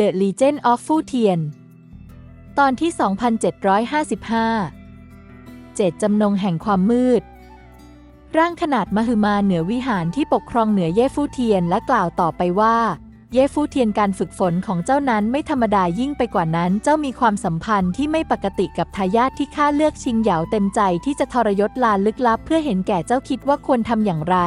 The Legend of Fu Tian ตอนที่ 2755 เจตจำนงแห่งความมืด ร่างขนาดมหึมาเหนือวิหารที่ปกครองเหนือเย่ฟูเทียนและกล่าวต่อไปว่า เย่ฟูเทียนการฝึกฝนของเจ้านั้นไม่ธรรมดายิ่งไปกว่านั้น เจ้ามีความสัมพันธ์ที่ไม่ปกติกับทายาทที่ข้าเลือกชิงเหยาเต็มใจที่จะทรยศลานลึกลับ เพื่อเห็นแก่เจ้าคิดว่าควรทำอย่างไร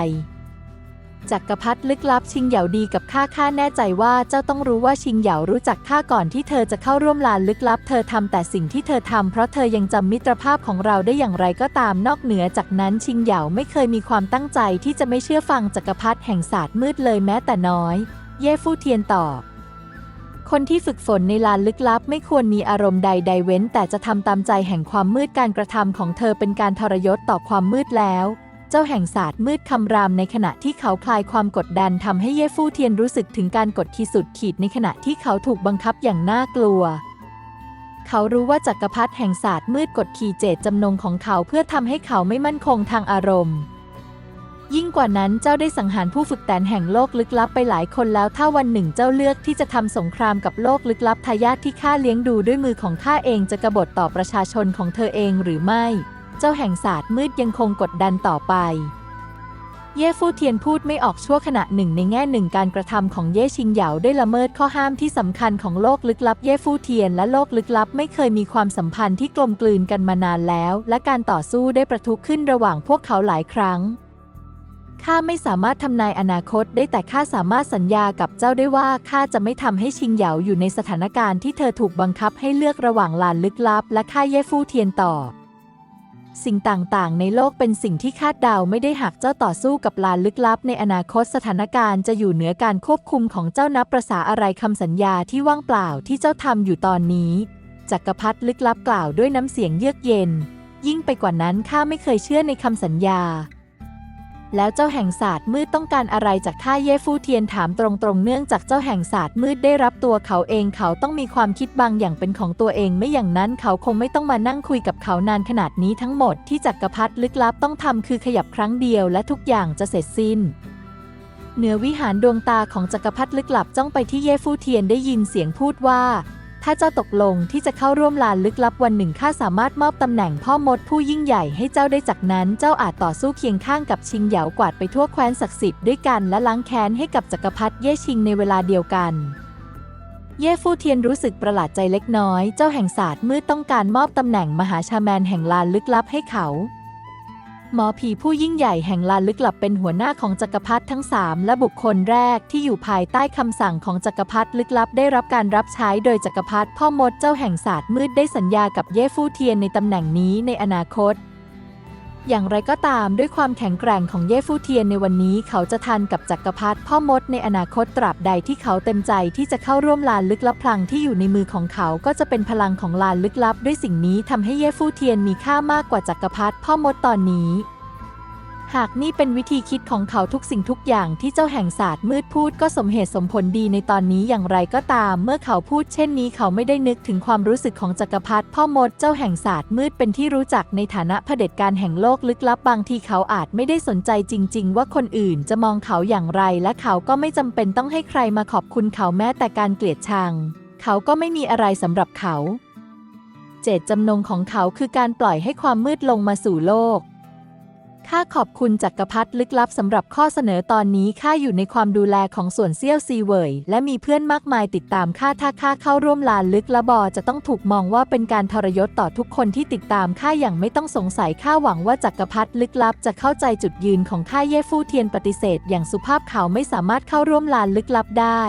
จักรพรรดิลึกลับชิงเหยาดีกับข้าข้าแน่ใจว่าเจ้าต้องรู้ว่าชิงเหยารู้จักข้าก่อนที่เธอจะเข้าร่วมลานลึกลับ เธอทำแต่สิ่งที่เธอทำเพราะเธอยังจำมิตรภาพของเราได้อย่างไรก็ตามนอกเหนือจากนั้นชิงเหยาไม่เคยมีความตั้งใจที่จะไม่เชื่อฟังจักรพรรดิแห่งศาสตร์มืดเลยแม้แต่น้อย เย่ฟู่เทียนตอบคนที่ฝึกฝนในลานลึกลับไม่ควรมีอารมณ์ใดๆเว้น แต่จะทำตามใจแห่งความมืดการกระทำของเธอเป็นการทรยศต่อความมืดแล้ว เจ้าแห่งศาสตร์มืดคำรามในขณะที่เขาคลายความกดดันทำให้เย่ฟู่เทียนรู้สึกถึงการกดขี่สุดขีดในขณะที่เขาถูกบังคับอย่างน่ากลัว เขารู้ว่าจักรพรรดิแห่งศาสตร์มืดกดขี่เจตจำนงของเขาเพื่อทำให้เขาไม่มั่นคงทางอารมณ์ ยิ่งกว่านั้นเจ้าได้สังหารผู้ฝึกแตนแห่งโลกลึกลับไปหลายคนแล้วถ้าวันหนึ่งเจ้าเลือกที่จะทำสงครามกับโลกลึกลับทายาทที่ข้าเลี้ยงดูด้วยมือของข้าเองจะกบฏต่อประชาชนของเธอเองหรือไม่ เจ้าแห่งศาสตร์มืดยังคงกดดันต่อไป เย่ฟู่เทียนพูดไม่ออกชั่วขณะหนึ่งในแง่หนึ่งการกระทำของเย่ชิงเหยาได้ละเมิดข้อห้ามที่สำคัญของโลกลึกลับเย่ฟู่เทียนและโลกลึกลับไม่เคยมีความสัมพันธ์ที่กลมกลืนกันมานานแล้ว และการต่อสู้ได้ประทุขึ้นระหว่างพวกเขาหลายครั้งข้าไม่สามารถทำนายอนาคตได้แต่ข้าสามารถสัญญากับเจ้าได้ว่าข้าจะไม่ทำให้ชิงเหยาอยู่ในสถานการณ์ที่เธอถูกบังคับให้เลือกระหว่างลานลึกลับ และข้าเย่ฟู่เทียนต่อ สิ่งต่างๆ ในโลกเป็นสิ่งที่คาดเดาไม่ได้หากเจ้าต่อสู้กับลานลึกลับ ในอนาคตสถานการณ์จะอยู่เหนือการควบคุมของเจ้านับประษาอะไรคำสัญญาที่ว่างเปล่าที่เจ้าทำอยู่ตอนนี้ จักรพรรดิลึกลับกล่าวด้วยน้ำเสียงเยือกเย็น ยิ่งไปกว่านั้นข้าไม่เคยเชื่อในคำสัญญา แล้วเจ้าแห่งศาสตร์มืดต้องการอะไรจากข้าเย่ฟู่เทียนถามตรงๆ เนื่องจากเจ้าแห่งศาสตร์มืดได้รับตัวเขาเองเขาต้องมีความคิดบางอย่างเป็นของตัวเองไม่อย่างนั้นเขาคงไม่ต้องมานั่งคุยกับเขานานขนาดนี้ทั้งหมดที่จักรพรรดิลึกลับต้องทำคือขยับครั้งเดียวและทุกอย่างจะเสร็จสิ้นเหนือวิหารดวงตาของจักรพรรดิลึกลับจ้องไปที่เย่ฟู่เทียนได้ยินเสียงพูดว่า ถ้าเจ้าตกลงที่จะเข้าร่วมลานลึกลับวันหนึ่งข้าสามารถมอบตำแหน่งพ่อมดผู้ยิ่งใหญ่ให้เจ้าได้จากนั้นเจ้าอาจต่อสู้เคียงข้างกับชิงเหยากวาดไปทั่วแคว้นศักดิ์สิทธิ์ด้วยกันและล้างแค้นให้กับจักรพรรดิเย่ชิงในเวลาเดียวกัน เย่ฟู่เทียนรู้สึกประหลาดใจเล็กน้อย เจ้าแห่งศาสตร์มืดต้องการมอบตำแหน่งมหาชาแมนแห่งลานลึกลับให้เขา หมอผีผู้ยิ่งใหญ่แห่งลานลึกลับเป็นหัวหน้าของจักรพรรดิทั้งสามและบุคคลแรกที่อยู่ภายใต้คำสั่งของจักรพรรดิลึกลับได้รับการรับใช้โดยจักรพรรดิพ่อมดเจ้าแห่งศาสตร์มืดได้สัญญากับเย่ฟู่เทียนในตำแหน่งนี้ในอนาคต อย่างไรก็ตามด้วยความแข็งแกร่งของเย่ฟู่เทียนในวันนี้เขาจะทันกับจักรพรรดิพ่อมดในอนาคตตราบใดที่เขาเต็มใจที่จะเข้าร่วมลานลึกลับพลังที่อยู่ในมือของเขาก็จะเป็นพลังของลานลึกลับ ด้วยสิ่งนี้ทำให้เย่ฟู่เทียนมีค่ามากกว่าจักรพรรดิพ่อมดตอนนี้ หากนี่เป็นวิธีคิดของเขาทุกสิ่งทุกอย่างที่เจ้าแห่งศาสตร์มืดพูดก็สมเหตุสมผลดีในตอนนี้อย่างไรก็ตาม เมื่อเขาพูดเช่นนี้เขาไม่ได้นึกถึงความรู้สึกของจักรพรรดิพ่อมดเจ้าแห่งศาสตร์มืดเป็นที่รู้จักในฐานะเผด็จการแห่งโลกลึกลับบางทีเขาอาจไม่ได้สนใจจริง ๆ ว่าคนอื่นจะมองเขาอย่างไร และเขาก็ไม่จำเป็นต้องให้ใครมาขอบคุณเขาแม้แต่การเกลียดชัง เขาก็ไม่มีอะไรสำหรับเขา เจตจำนงของเขาคือการปล่อยให้ความมืดลงมาสู่โลก ข้าขอบคุณจักรพรรดิลึกลับสำหรับข้อเสนอตอนนี้ข้าอยู่ในความดูแลของส่วนเซี่ยวซีเวยและมีเพื่อนมากมายติดตามข้าถ้าข้าเข้าร่วมลานลึกละบอจะต้องถูกมองว่าเป็นการทรยศต่อทุกคนที่ติดตามข้าอย่างไม่ต้องสงสัยข้าหวังว่าจักรพรรดิลึกลับจะเข้าใจจุดยืนของข้าเย่ฟู่เทียนปฏิเสธ อย่างสุภาพเขาไม่สามารถเข้าร่วมลานลึกลับได้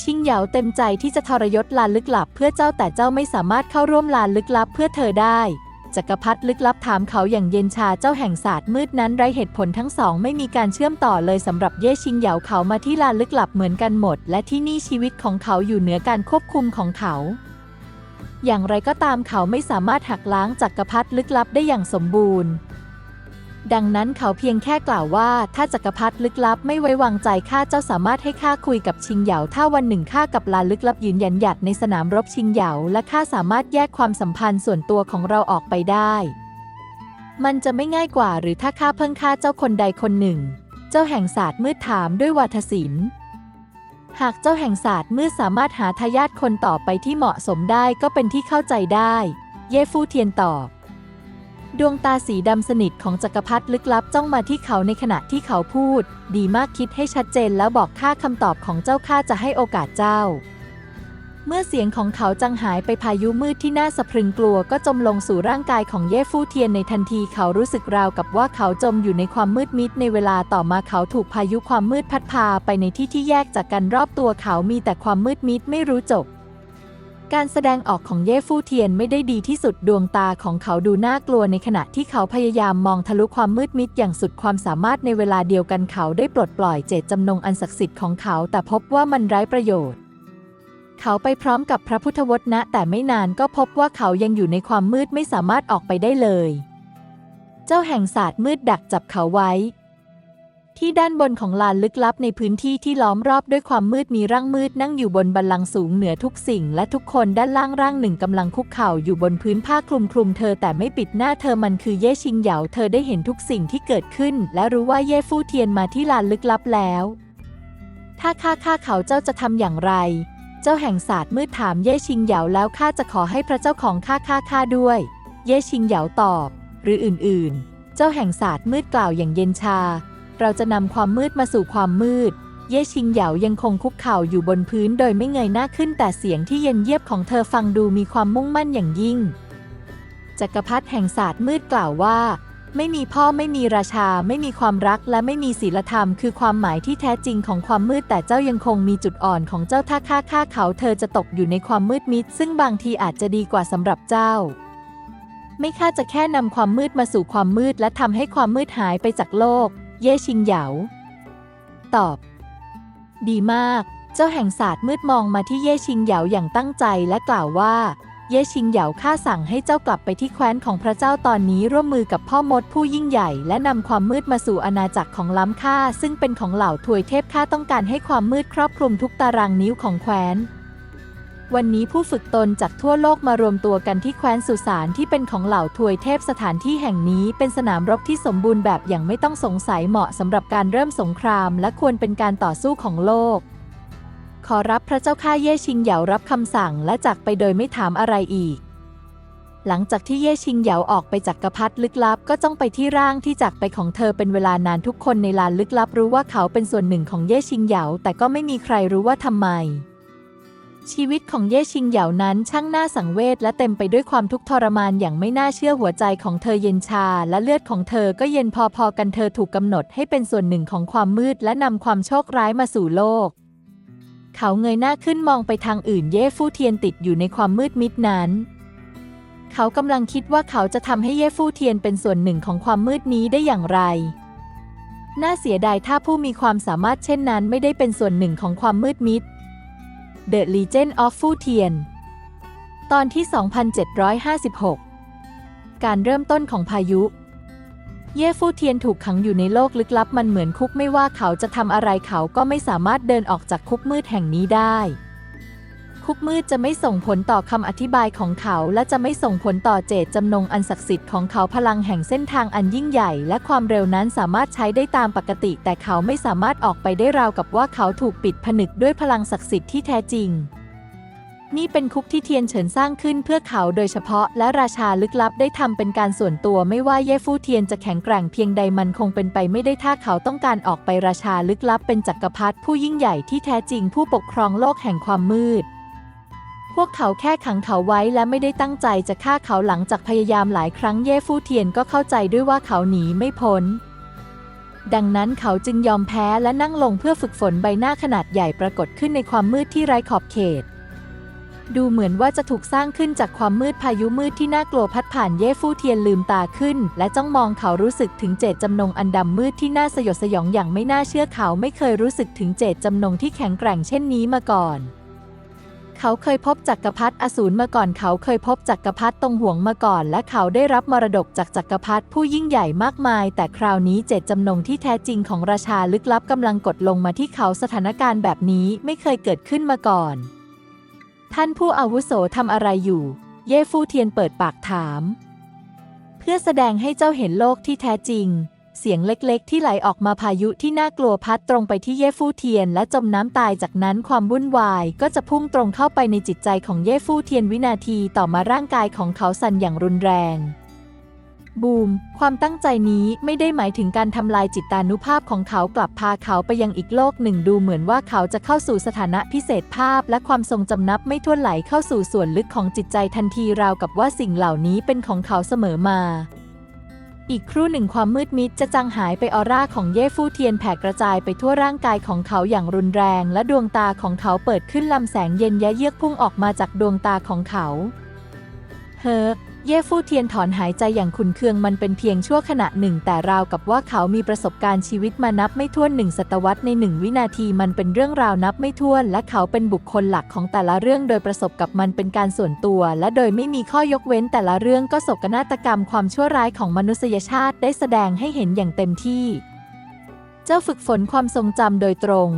ชิงเหยาเต็มใจที่จะทรยศลานลึกลับ เพื่อเจ้าแต่เจ้าไม่สามารถเข้าร่วมลานลึกลับเพื่อเธอได้ จักรพรรดิลึกลับถามเขาอย่างเย็นชาเจ้าแห่งศาสตร์มืดนั้นไรเหตุผลทั้งสองไม่มีการเชื่อมต่อเลยสำหรับเย่ชิงเหยาเขามาที่ลานลึกลับเหมือนกันหมด และที่นี่ชีวิตของเขาอยู่เหนือการควบคุมของเขา อย่างไรก็ตามเขาไม่สามารถหักล้างจักรพรรดิลึกลับได้อย่างสมบูรณ์ ดังนั้นเขาเพียงแค่กล่าวว่า ถ้าจักรพรรดิลึกลับไม่ไว้วางใจข้าเจ้าสามารถให้ข้าคุยกับชิงเหยาถ้าวันหนึ่งข้ากับลาลึกลับยืนยันหยัดในสนามรบชิงเหยาและข้าสามารถแยกความสัมพันธ์ส่วนตัวของเราออกไปได้ มันจะไม่ง่ายกว่าหรือถ้าข้าเพิ่งฆ่าเจ้าคนใดคนหนึ่ง เจ้าแห่งศาสตร์มืดถามด้วยวาทศิลป์หากเจ้าแห่งศาสตร์มืดสามารถหาทายาทคนต่อไปที่เหมาะสมได้ก็เป็นที่เข้าใจได้ เย่ฟู่เทียนตอบ ดวงตาสีดำสนิทของจักรพรรดิลึกลับจ้องมาที่เขาในขณะที่เขาพูด ดีมากคิดให้ชัดเจนแล้วบอกข้าคำตอบของเจ้าข้าจะให้โอกาสเจ้า เมื่อเสียงของเขาจังหายไปพายุมืดที่น่าสะพรึงกลัวก็จมลงสู่ร่างกายของเย่ฟู่เทียนในทันทีเขารู้สึกราวกับว่าเขาจมอยู่ในความมืดมิดในเวลาต่อมาเขาถูกพายุความมืดพัดพาไปในที่ที่แยกจากกันรอบตัวเขามีแต่ความมืดมิดไม่รู้จบ การแสดงออกของเย่ฟู่เทียนไม่ได้ดีที่สุดดวงตาของเขาดูน่ากลัวในขณะที่เขาพยายามมองทะลุความมืดมิดอย่างสุดความสามารถในเวลาเดียวกันเขาได้ปลดปล่อยเจตจำนงอันศักดิ์สิทธิ์ของเขาแต่พบว่ามันไร้ประโยชน์ เขาไปพร้อมกับพระพุทธวจนะ แต่ไม่นานก็พบว่าเขายังอยู่ในความมืดไม่สามารถออกไปได้เลย เจ้าแห่งศาสตร์มืดดักจับเขาไว้ ที่ด้านบนของลานลึกลับในพื้นที่ที่ล้อมรอบด้วยความมืดมีร่างมืดนั่งอยู่บนบัลลังก์สูงเหนือทุกสิ่ง และทุกคนด้านล่างร่างหนึ่งกำลังคุกเข่าอยู่บนพื้นผ้าคลุมคลุมเธอแต่ไม่ปิดหน้าเธอมันคือเย่ชิงเหยาเธอได้เห็นทุกสิ่งที่เกิดขึ้น และรู้ว่าเย่ฟู่เทียนมาที่ลานลึกลับแล้ว ถ้าข้าฆ่าเขาเจ้าจะทำอย่างไร เจ้าแห่งศาสตร์มืดถามเย่ชิงเหยาแล้วข้าจะขอให้พระเจ้าของข้าฆ่าข้าด้วย เย่ชิงเหยาตอบ หรืออื่นๆ เจ้าแห่งศาสตร์มืดกล่าวอย่างเย็นชา เราจะนำความมืดมาสู่ความมืด เย่ชิงเหยายังคงคุกเข่าอยู่บนพื้นโดยไม่เงยหน้าขึ้นแต่เสียงที่เย็นเยียบของเธอฟังดูมีความมุ่งมั่นอย่างยิ่ง จักรพรรดิแห่งศาสตร์มืดกล่าวว่า ไม่มีพ่อไม่มีราชา ไม่มีความรักและไม่มีศีลธรรม คือความหมายที่แท้จริงของความมืดแต่เจ้ายังคงมีจุดอ่อนของเจ้าถ้าฆ่าฆ่าเขาเธอจะตกอยู่ในความมืดมิด ซึ่งบางทีอาจจะดีกว่าสำหรับเจ้าไม่ค่าจะแค่นำความมืดมาสู่ความมืดและทำให้ความมืดหายไปจากโลก เย่ชิงเหยา ตอบ ดีมาก เจ้าแห่งศาสตร์มืดมองมาที่เย่ชิงเหยาอย่างตั้งใจและกล่าวว่า เย่ชิงเหยาข้าสั่งให้เจ้ากลับไปที่แคว้นของพระเจ้าตอนนี้ร่วมมือกับพ่อมดผู้ยิ่งใหญ่ และนำความมืดมาสู่อาณาจักรของล้ำค่า ซึ่งเป็นของเหล่าถวยเทพข้าต้องการให้ความมืดครอบคลุมทุกตารางนิ้วของแคว้น วันนี้ผู้ฝึกตนจากทั่วโลกมารวมตัวกันที่แคว้นสุสานที่เป็นของเหล่าทวยเทพสถานที่แห่งนี้เป็นสนามรบที่สมบูรณ์แบบอย่างไม่ต้องสงสัยเหมาะสำหรับการเริ่มสงคราม และควรเป็นการต่อสู้ของโลก ขอรับพระเจ้าข้าเย่ชิงเหยารับคำสั่งและจากไปโดยไม่ถามอะไรอีก หลังจากที่เย่ชิงเหยาออกไปจากกระพัดลึกลับก็จ้องไปที่ร่างที่จากไปของเธอเป็นเวลานานทุกคนในลานลึกลับรู้ว่าเขาเป็นส่วนหนึ่งของเย่ชิงเหยาแต่ก็ไม่มีใครรู้ว่าทำไม ชีวิตของเย่ชิงเหยานั้นช่างน่าสังเวชและเต็มไปด้วยความทุกข์ทรมานอย่างไม่น่าเชื่อหัวใจของเธอเย็นชา และเลือดของเธอก็เย็นพอๆกันเธอถูกกำหนดให้เป็นส่วนหนึ่งของความมืดและนำความโชคร้ายมาสู่โลก เขาเงยหน้าขึ้นมองไปทางอื่นเย่ฟู่เทียนติดอยู่ในความมืดมิดนั้นเขากำลังคิดว่าเขาจะทำให้เย่ฟู่เทียนเป็นส่วนหนึ่งของความมืดนี้ได้อย่างไร น่าเสียดายถ้าผู้มีความสามารถเช่นนั้นไม่ได้เป็นส่วนหนึ่งของความมืดมิด The Legend of Fu Tian ตอนที่ 2756 การเริ่มต้นของพายุ เย่ฟู่เทียนถูกขังอยู่ในโลกลึกลับมันเหมือนคุกไม่ว่าเขาจะทำอะไรเขาก็ไม่สามารถเดินออกจากคุกมืดแห่งนี้ได้ คุกมืดจะไม่ส่งผลต่อคำอธิบายของเขา และจะไม่ส่งผลต่อเจตจำนงอันศักดิ์สิทธิ์ของเขาพลังแห่งเส้นทางอันยิ่งใหญ่ และความเร็วนั้นสามารถใช้ได้ตามปกติ แต่เขาไม่สามารถออกไปได้ราวกับว่าเขาถูกปิดผนึกด้วยพลังศักดิ์สิทธิ์ที่แท้จริงนี่เป็นคุกที่เทียนเฉินสร้างขึ้นเพื่อเขาโดยเฉพาะ และราชาลึกลับได้ทำเป็นการส่วนตัวไม่ว่าเย่ฟู่เทียนจะแข็งแกร่งเพียงใดมันคงเป็นไปไม่ได้ถ้าเขาต้องการออกไปราชาลึกลับเป็นจักรพรรดิผู้ยิ่งใหญ่ที่แท้จริงผู้ปกครองโลกแห่งความมืด วกเขาแค่ขังเขาไว้และไม่ได้ตั้งใจจะฆ่าเขาหลังจากพยายามหลายครั้งเย่ฟู่เทียนก็เข้าใจด้วยว่าเขาหนีไม่พ้น ดังนั้นเขาจึงยอมแพ้และนั่งลงเพื่อฝึกฝนใบหน้าขนาดใหญ่ปรากฏขึ้นในความมืดที่ไร้ขอบเขต ดูเหมือนว่าจะถูกสร้างขึ้นจากความมืดพายุมืดที่น่ากลัวพัดผ่านเย่ฟู่เทียนลืมตาขึ้น และจ้องมองเขารู้สึกถึงเจตจำนงอันดำมืดที่น่าสยดสยองอย่างไม่น่าเชื่อเขาไม่เคยรู้สึกถึงเจตจำนงที่แข็งแกร่งเช่นนี้มาก่อน เขาเคยพบจักรพรรดิอสูรมาก่อนเขาเคยพบจักรพรรดิตรงห่วงมาก่อน และเขาได้รับมรดกจากจักรพรรดิผู้ยิ่งใหญ่มากมาย แต่คราวนี้เจตจำนงที่แท้จริงของราชาลึกลับกำลังกดลงมาที่เขาสถานการณ์แบบนี้ไม่เคยเกิดขึ้นมาก่อน ท่านผู้อาวุโสทำอะไรอยู่ เย่ฟู่เทียนเปิดปากถาม เพื่อแสดงให้เจ้าเห็นโลกที่แท้จริง เสียงเล็กๆ ที่ไหลออกมาพายุที่น่ากลัวพัดตรงไปที่เย่ฟู่เทียน และจมน้ำตายจากนั้นความวุ่นวาย ก็จะพุ่งตรงเข้าไปในจิตใจของเย่ฟู่เทียนวินาทีต่อมาร่างกายของเขาสั่นอย่างรุนแรง บูม ความตั้งใจนี้ไม่ได้หมายถึงการทำลายจิตตานุภาพของเขากลับพาเขาไปยังอีกโลกหนึ่งดูเหมือนว่าเขาจะเข้าสู่สถานะพิเศษภาพ และความทรงจำนับไม่ถ้วนไหลเข้าสู่ส่วนลึกของจิตใจทันทีราวกับว่าสิ่งเหล่านี้เป็นของเขาเสมอมา อีกครู่หนึ่งความมืดมิดจะจางหายไปออร่าของเย่ฟู่เทียนแผ่กระจายไปทั่วร่างกายของเขาอย่างรุนแรง และดวงตาของเขาเปิดขึ้นลำแสงเย็นแยะเยือกพุ่งออกมาจากดวงตาของเขา เฮอ เย่ฟู่เทียนถอนหายใจอย่างขุนเคืองมันเป็นเพียงชั่วขณะหนึ่ง แต่ราวกับว่าเขามีประสบการณ์ชีวิตมานับไม่ถ้วนหนึ่งศตวรรษในหนึ่งวินาทีมันเป็นเรื่องราวนับไม่ถ้วน และเขาเป็นบุคคลหลักของแต่ละเรื่องโดยประสบกับมันเป็นการส่วนตัว และโดยไม่มีข้อยกเว้นแต่ละเรื่องก็ศกนาฏกรรมความชั่วร้ายของมนุษยชาติได้แสดงให้เห็นอย่างเต็มที่ เจ้าฝึกฝนความทรงจำโดยตรง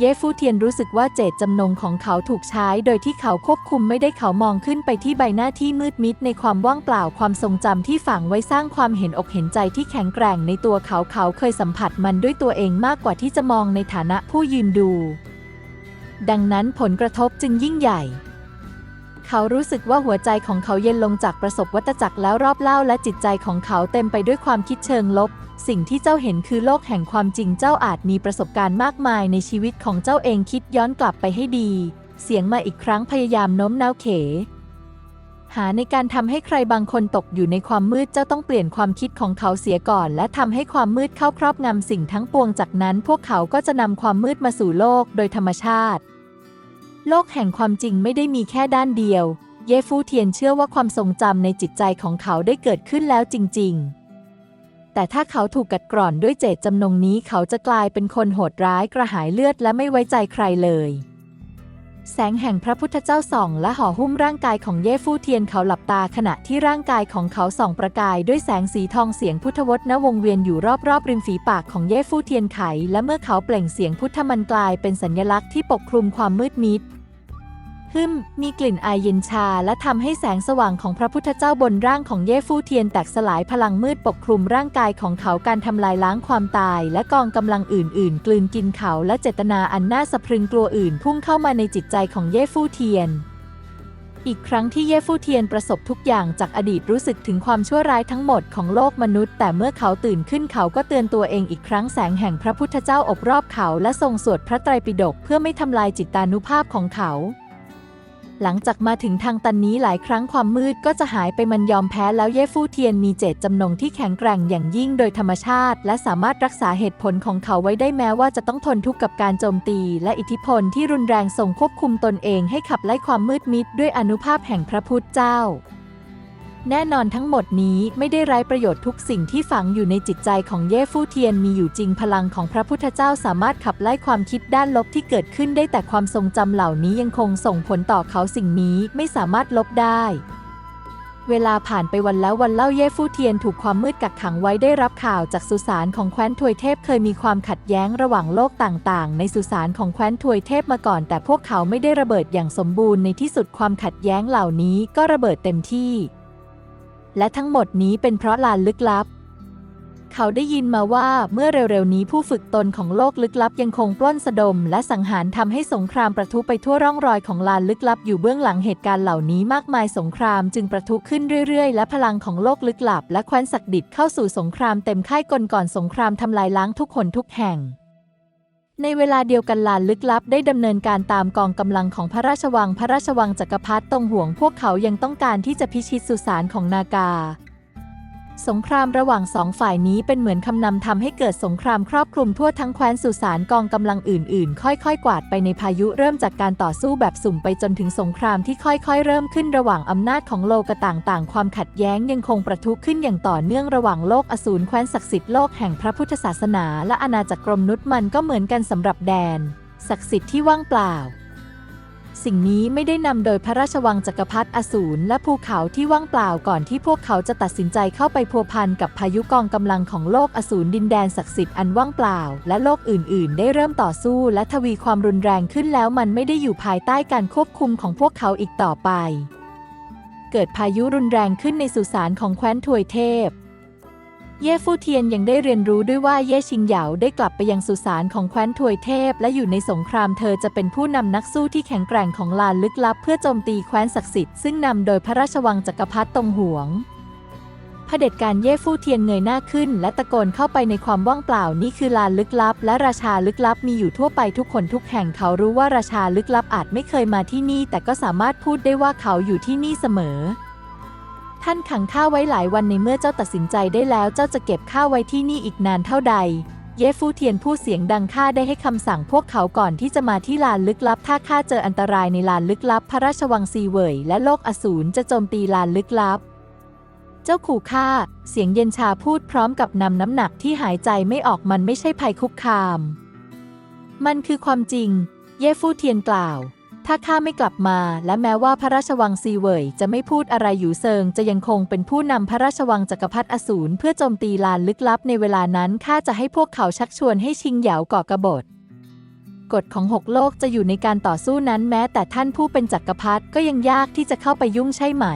เยฟู่เทียนรู้สึกว่าเจตจำนงของเขาถูกใช้ โดยที่เขาควบคุมไม่ได้เขามองขึ้นไปที่ใบหน้าที่มืดมิดในความว่างเปล่าความทรงจำที่ฝังไว้สร้างความเห็นอกเห็นใจที่แข็งแกร่งในตัวเขาเขาเคยสัมผัสมันด้วยตัวเองมากกว่าที่จะมองในฐานะผู้ยืนดู ดังนั้นผลกระทบจึงยิ่งใหญ่ เขารู้สึกว่าหัวใจของเขาเย็นลงจากประสบวัตจักรแล้วรอบเล่าและจิตใจของเขาเต็มไปด้วยความคิดเชิงลบ สิ่งที่เจ้าเห็นคือโลกแห่งความจริงเจ้าอาจมีประสบการณ์มากมายในชีวิตของเจ้าเองคิดย้อนกลับไปให้ดี เสียงมาอีกครั้งพยายามโน้มน้าวเข หาในการทำให้ใครบางคนตกอยู่ในความมืดเจ้าต้องเปลี่ยนความคิดของเขาเสียก่อน และทำให้ความมืดเข้าครอบงำสิ่งทั้งปวงจากนั้น พวกเขาก็จะนำความมืดมาสู่โลกโดยธรรมชาติ โลกแห่งความจริงไม่ได้มีแค่ด้านเดียว เยฟูเทียนเชื่อว่าความทรงจำในจิตใจของเขาได้เกิดขึ้นแล้วจริง ๆ แต่ถ้าเขาถูกกัดกร่อนด้วยเจตจำนงนี้เขาจะกลายเป็นคนโหดร้ายกระหายเลือดและไม่ไว้ใจใครเลย แสงแห่งพระพุทธเจ้าส่อง และห่อหุ้มร่างกายของเย่ฟู่เทียนเขาหลับตาขณะที่ร่างกายของเขาส่องประกายด้วยแสงสีทองเสียงพุทธวจนะวงเวียนอยู่รอบๆริมฝีปากของเย่ฟู่เทียนไข และเมื่อเขาเปล่งเสียงพุทธมันกลายเป็นสัญลักษณ์ที่ปกคลุมความมืดมิด ฮึมมีกลิ่นอายเย็นชาและทำให้แสงสว่างของพระพุทธเจ้าบนร่างของเย่ฟู่เทียนแตกสลายพลังมืดปกคลุมร่างกายของเขาการทำลายล้างความตาย และกองกำลังอื่น ๆ กลืนกินเขาและเจตนาอันน่าสะพรึงกลัวอื่นพุ่งเข้ามาในจิตใจของเย่ฟู่เทียน อีกครั้งที่เย่ฟู่เทียนประสบทุกอย่างจากอดีตรู้สึกถึงความชั่วร้ายทั้งหมดของโลกมนุษย์ แต่เมื่อเขาตื่นขึ้นเขาก็เตือนตัวเองอีกครั้งแสงแห่งพระพุทธเจ้าอบรอบเขา และทรงสวดพระไตรปิฎกเพื่อไม่ทำลายจิตตานุภาพของเขา หลังจากมาถึงทางตันนี้หลายครั้งความมืดก็จะหายไปมันยอมแพ้แล้วเย่ฟู่เทียนมีเจตจำนงที่แข็งแกร่งอย่างยิ่งโดยธรรมชาติ และสามารถรักษาเหตุผลของเขาไว้ได้แม้ว่าจะต้องทนทุกข์กับการโจมตี และอิทธิพลที่รุนแรงส่งควบคุมตนเองให้ขับไล่ความมืดมิดด้วยอนุภาพแห่งพระพุทธเจ้า แน่นอนทั้งหมดนี้ไม่ได้ไร้ประโยชน์ทุกสิ่งที่ฝังอยู่ในจิตใจของเย่ฟู่เทียนมีอยู่จริงพลังของพระพุทธเจ้าสามารถขับไล่ความคิดด้านลบที่เกิดขึ้นได้แต่ความทรงจำเหล่านี้ยังคงส่งผลต่อเขาสิ่งนี้ไม่สามารถลบได้เวลาผ่านไปวันแล้ววันเล่าเย่ฟู่เทียนถูกความมืดกักขังไว้ได้รับข่าวจากสุสานของแคว้นทวยเทพเคยมีความขัดแย้งระหว่างโลกต่างๆ ในสุสานของแคว้นทวยเทพมาก่อน แต่พวกเขาไม่ได้ระเบิดอย่างสมบูรณ์ในที่สุดความขัดแย้งเหล่านี้ก็ระเบิดเต็มที่ และทั้งหมดนี้เป็นเพราะลานลึกลับ เขาได้ยินมาว่าเมื่อเร็วๆนี้ผู้ฝึกตนของโลกลึกลับยังคงปล้นสะดม และสังหารทำให้สงครามประทุไปทั่วร่องรอยของลานลึกลับ อยู่เบื้องหลังเหตุการณ์เหล่านี้มากมายสงครามจึงประทุขึ้นเรื่อย ๆ และพลังของโลกลึกลับ และแคว้นศักดิษฐ์เข้าสู่สงครามเต็มค่ายกลก่อนสงครามทำลายล้างทุกคนทุกแห่ง ในเวลาเดียวกันลานลึกลับได้ดำเนินการตามกองกำลังของพระราชวัง พระราชวังจักรพรรดิตรงห่วงพวกเขายังต้องการที่จะพิชิตสุสานของนากา สงครามระหว่างสองฝ่ายนี้เป็นเหมือนคำนำทำให้เกิดสงครามครอบคลุมทั่วทั้งแคว้นสุสานกองกำลังอื่นๆ ค่อยๆ กวาดไปในพายุเริ่มจากการต่อสู้แบบสุ่มไปจนถึงสงครามที่ค่อยๆ เริ่มขึ้นระหว่างอำนาจของโลกต่างๆ ความขัดแย้งยังคงประทุขึ้นอย่างต่อเนื่องระหว่างโลกอสูรแคว้นศักดิ์สิทธิ์โลกแห่งพระพุทธศาสนา และอาณาจักรกรมนุษย์มันก็เหมือนกันสำหรับแดน ศักดิ์สิทธิ์ที่ว่างเปล่า สิ่งนี้ไม่ได้นำโดยพระราชวังจักรพรรดิอสูรและภูเขาที่ว่างเปล่าก่อนที่พวกเขาจะตัดสินใจเข้าไปพัวพันกับพายุกองกำลังของโลกอสูรดินแดนศักดิ์สิทธิ์อันว่างเปล่า และโลกอื่น ๆ ได้เริ่มต่อสู้และทวีความรุนแรงขึ้นแล้วมันไม่ได้อยู่ภายใต้การควบคุมของพวกเขาอีกต่อไป เกิดพายุรุนแรงขึ้นในสุสานของแคว้นทวยเทพ เย่ฟู่เทียนยังได้เรียนรู้ด้วยว่าเย่ชิงเหยาได้กลับไปยังสุสานของแคว้นถวยเทพ และอยู่ในสงครามเธอจะเป็นผู้นำนักสู้ที่แข็งแกร่งของลานลึกลับ เพื่อโจมตีแคว้นศักดิ์สิทธิ์ซึ่งนำโดยพระราชวังจักรพรรดิตงหวงเผด็จการเย่ฟู่เทียนเงยหน้าขึ้น และตะโกนเข้าไปในความว่างเปล่านี่คือลานลึกลับ และราชาลึกลับมีอยู่ทั่วไปทุกคนทุกแห่งเขารู้ว่าราชาลึกลับอาจไม่เคยมาที่นี่ แต่ก็สามารถพูดได้ว่าเขาอยู่ที่นี่เสมอ ท่านขังข้าไว้หลายวันในเมื่อเจ้าตัดสินใจได้แล้วเจ้าจะเก็บข้าไว้ที่นี่อีกนานเท่าใด เย่ฟู่เทียนพูดเสียงดังข้าได้ให้คำสั่งพวกเขาก่อนที่จะมาที่ลานลึกลับ ถ้าข้าเจออันตรายในลานลึกลับ พระราชวังซีเวยและโลกอสูรจะโจมตีลานลึกลับ เจ้าขู่ข้าเสียงเย็นชาพูดพร้อมกับนำน้ำหนักที่หายใจไม่ออกมันไม่ใช่ภัยคุกคาม มันคือความจริง เย่ฟู่เทียนกล่าว ถ้าข้าไม่กลับมา และแม้ว่าพระราชวังซีเวยจะไม่พูดอะไรอยู่เซิง จะยังคงเป็นผู้นำพระราชวังจักรพรรดิอสูรเพื่อโจมตีลานลึกลับในเวลานั้นข้าจะให้พวกเขาชักชวนให้ชิงเหยาก่อกบฏกฎของหกโลกจะอยู่ในการต่อสู้นั้นแม้แต่ท่านผู้เป็นจักรพรรดิก็ยังยากที่จะเข้าไปยุ่งใช่ไหม